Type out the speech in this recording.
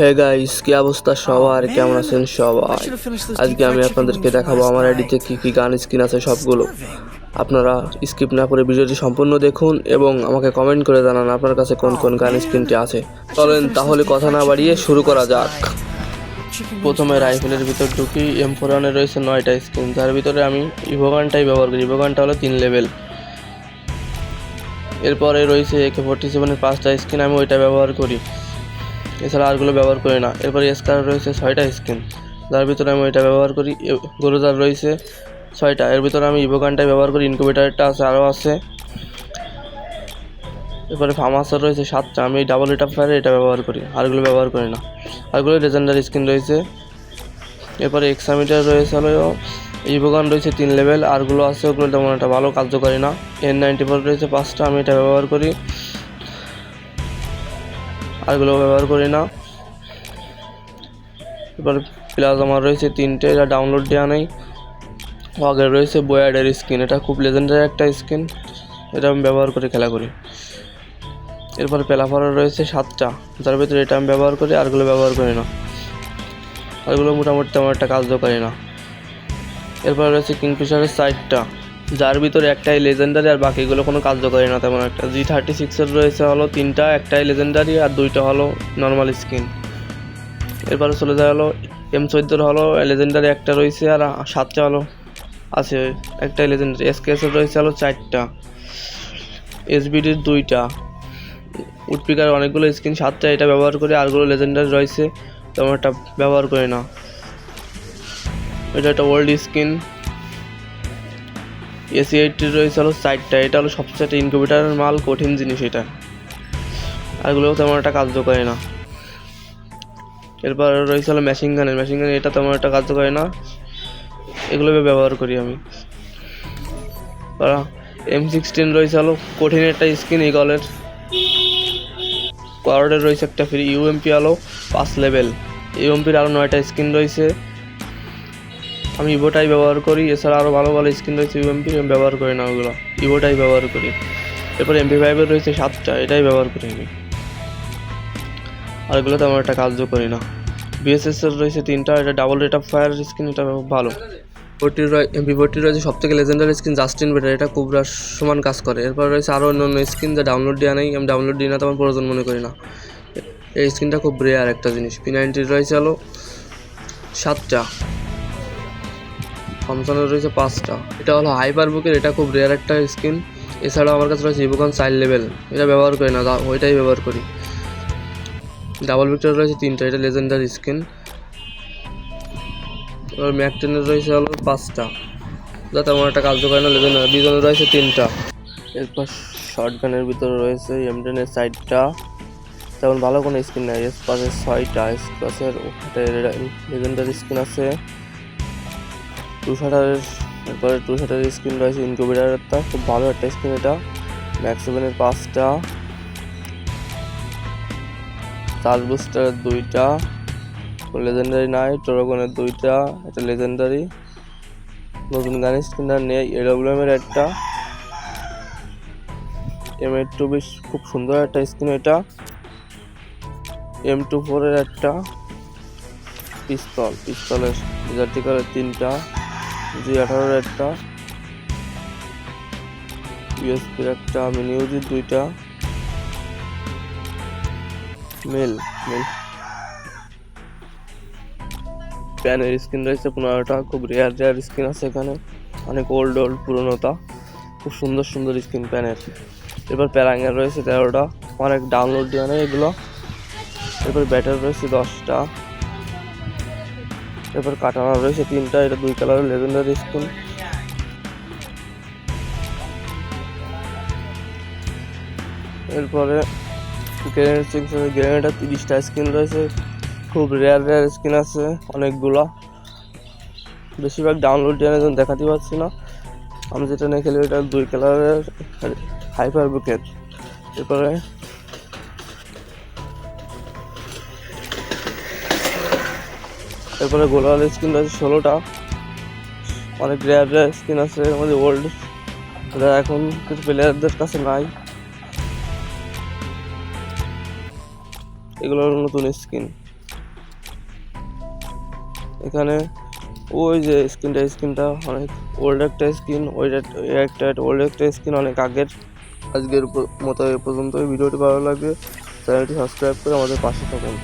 Hey guys কি অবস্থা সবার? কেমন আছেন সবাই? আজকে আমি আপনাদেরকে দেখাবো আমার আইডিতে কি কি গান স্কিন আছে সবগুলো। আপনারা স্কিপ না করে ভিডিওটি সম্পূর্ণ দেখুন এবং আমাকে কমেন্ট করে জানান আপনার কাছে কোন কোন গান স্কিনটি আছে। চলেন তাহলে কথা না বাড়িয়ে শুরু করা যাক। প্রথমে রাইফেলের ভিতর ঢুকি এম ফোর রয়েছে নয়টা স্কিন যার ভিতরে আমি ইভোগানটাই ব্যবহার করি। ইভোগানটা হলো তিন লেভেল এরপরে রয়েছে একে ফোর্টি সেভেনের পাঁচটা স্কিন আমি ওইটা ব্যবহার করি। এছাড়া আরগুলো ব্যবহার করি না। এরপরে স্কার রয়েছে ছয়টা স্কিন যার ভিতরে আমি ওইটা ব্যবহার করি গরুজার রয়েছে ছয়টা। এর ভিতরে আমি ইভোগানটাই ব্যবহার করি ইনকুবেটারটা আছে আরও আছে। এরপরে ফার্মাসার রয়েছে সাতটা। আমি ডাবল এটা ফায়ারে এটা ব্যবহার করি আরগুলো ব্যবহার করি না। আরগুলো লেজেন্ডারি স্কিন রয়েছে। এরপরে এক্সামিটার রয়েছে হলো ইভোগান রয়েছে তিন লেভেল আরগুলো আছে ওগুলো তেমন একটা ভালো কার্যকরী না। এন নাইনটি ফোর রয়েছে পাঁচটা, আমি এটা ব্যবহার করি। আরগুলো ব্যবহার করি না। এবার প্লাস আমার রয়েছে তিনটে, এটা ডাউনলোড দেওয়া নেই। আগের রয়েছে বয়ার্ডের স্কিন এটা খুব লেজেন্ডারি একটা স্কিন এটা আমি ব্যবহার করে খেলা করি। এরপর পেলাফারের রয়েছে সাতটা, যার ভিতরে এটা আমি ব্যবহার করি, আরগুলো ব্যবহার করি না। আরগুলো মোটামুটি তেমন একটা কার্যকরী না। এরপর রয়েছে কিংফিশারের সাইডটা যার ভিতরে একটাই লেজেন্ডারি আর বাকিগুলো কোনো কার্যকরী না, তেমন একটা। জি থার্টি সিক্সের রয়েছে হলো তিনটা, একটাই লেজেন্ডারি আর দুইটা হলো নর্মাল স্কিন এরপরে চলে যায় হলো এম চোদ্দোর হলো লেজেন্ডারি একটা রয়েছে আর সাতটা হলো আছে, একটাই লেজেন্ডারি এসকেএসের রয়েছে হলো চারটা। এসবিডির দুইটা। উডপিকার অনেকগুলো স্কিন সাতটা এটা ব্যবহার করি আরগুলো লেজেন্ডারি রয়েছে, তেমন একটা ব্যবহার করি না। এটা একটা ওল্ড স্কিন এসি এইটটি রয়েছে, হলো সাইডটা এটা হলো সবচেয়ে ইনকিউবেটারের মাল, কঠিন জিনিস এটা। আরগুলো তেমন একটা কার্যকরী না। এরপর রয়েছে হলো মেশিন গানের মেশিন গান এটা তেমন একটা কার্যকরী না। এগুলো ব্যবহার করি আমি। এম সিক্সটিন রয়েছে হলো কঠিন একটা স্কিন ইগলের কোয়ার্ডের রয়েছে একটা ফ্রি ইউএমপি আলো পাঁচ লেভেল ইউএমপির আরও নয়টা স্কিন রয়েছে। আমি ইভোটাই ব্যবহার করি, এছাড়া আরও ভালো ভালো স্ক্রিন রয়েছে আমি ব্যবহার করি না ওগুলো। ইভোটাই ব্যবহার করি। এরপর এমপি ফাইভের রয়েছে সাতটা, এটাই ব্যবহার করি আমি। আর এগুলো তেমন একটা কার্য করি না। বিএসএস এর রয়েছে তিনটা, এটা double rate of fire screen এটা ভালো। ফোরটির এমপি ফোরটির রয়েছে সব থেকে লেজেন্ডারি স্কিন জাস্টিন বেটার এটা কুবরার সমান কাজ করে। এরপর রয়েছে আরও অন্য অন্য স্কিন যা ডাউনলোড দেওয়া নেই, আমি ডাউনলোড দিই না তেমন প্রয়োজন মনে করি না। এই স্ক্রিনটা খুব রেয়ার একটা জিনিস। পি নাইনটির রয়েছে হলো সাতটা। থমসনের রয়েছে পাঁচটা। এটা হলো হাইপার বুকের এটা খুব রেয়ার একটা স্কিন এছাড়াও আমার কাছে রয়েছে ইভোকন চাইল্ড লেভেল এটা ব্যবহার করি না ওইটাই ব্যবহার করি। ডাবল ভিক্টর রয়েছে তিনটা, এটা লেজেন্ডারি স্কিন আর ম্যাকটেনের রয়েছে হলো পাঁচটা। যা তেমন একটা কাজ করে না লেজেন্ডারি বিজনের রয়েছে তিনটা। এরপর শর্ট গানের ভিতরে রয়েছে এমটেনের সাইডটা তেমন ভালো কোনো স্কিন নেই। এস পাসের ছয়টা এস পাসের লেজেন্ডারি স্কিন আছে। টু শাটারের এরপরে টু শাটারের স্ক্রিন রয়েছে ইনকিউবেটারটা খুব ভালো একটা স্ক্রিন এটা। ম্যাক্স সেভেনের পাঁচটা। চার্জ বুস্টারের দুইটা। লেজেন্ডারি নাই টোরোগনের দুইটা এটা লেজেন্ডারি নতুন গানের স্ক্রিনার নেই এডব্লিউএম এর একটা। এম এইট টু বেশ খুব সুন্দর একটা স্ক্রিন এটা। এম টু ফোরের একটা। পিস্তল, পিস্তলের ভার্টিকালের তিনটা। জি আঠারোর একটা। ইউএসপির একটা মিনিউজির দুইটা। Male male. প্যানের স্ক্রিন রয়েছে পনেরোটা, খুব রেয়ার রেয়ার স্ক্রিন আছে এখানে। অনেক ওল্ড ওল্ড পুরোনোটা। খুব সুন্দর সুন্দর স্ক্রিন প্যানের এরপর প্যারাঙ্গের রয়েছে তেরোটা। অনেক ডাউনলোড দেওয়া এগুলো। এরপর ব্যাটার রয়েছে দশটা। এরপর কাটানা রয়েছে তিনটা, এটা দুই কালারের লেজেন্ডারি স্কিন এরপরে গ্রেনেড তিরিশটা স্কিন রয়েছে। খুব রেয়ার রেয়ার স্কিন আছে অনেকগুলো। বেশিরভাগ ডাউনলোড দিয়ে যেন দেখাতে পারছি না। আমি যেটা নিয়ে খেলি ওটা দুই কালারের হাইপার বুকেট এরপরে এরপরে গোলাল স্কিন রয়েছে ষোলোটা। অনেক রেয়ার রেয়ার স্কিন আছে, এর মধ্যে ওল্ড এটা এখন কিছু প্লেয়ারদের কাছে নাই। এগুলো নতুন স্কিন এখানে ওই যে স্ক্রিনটা স্ক্রিনটা অনেক ওল্ড একটা স্ক্রিন ওই একটা ওল্ড একটা স্ক্রিন অনেক আগের। আজকের মতো এ পর্যন্ত ভিডিওটি ভালো লাগবে চ্যানেলটি সাবস্ক্রাইব করে আমাদের পাশে থাকুন।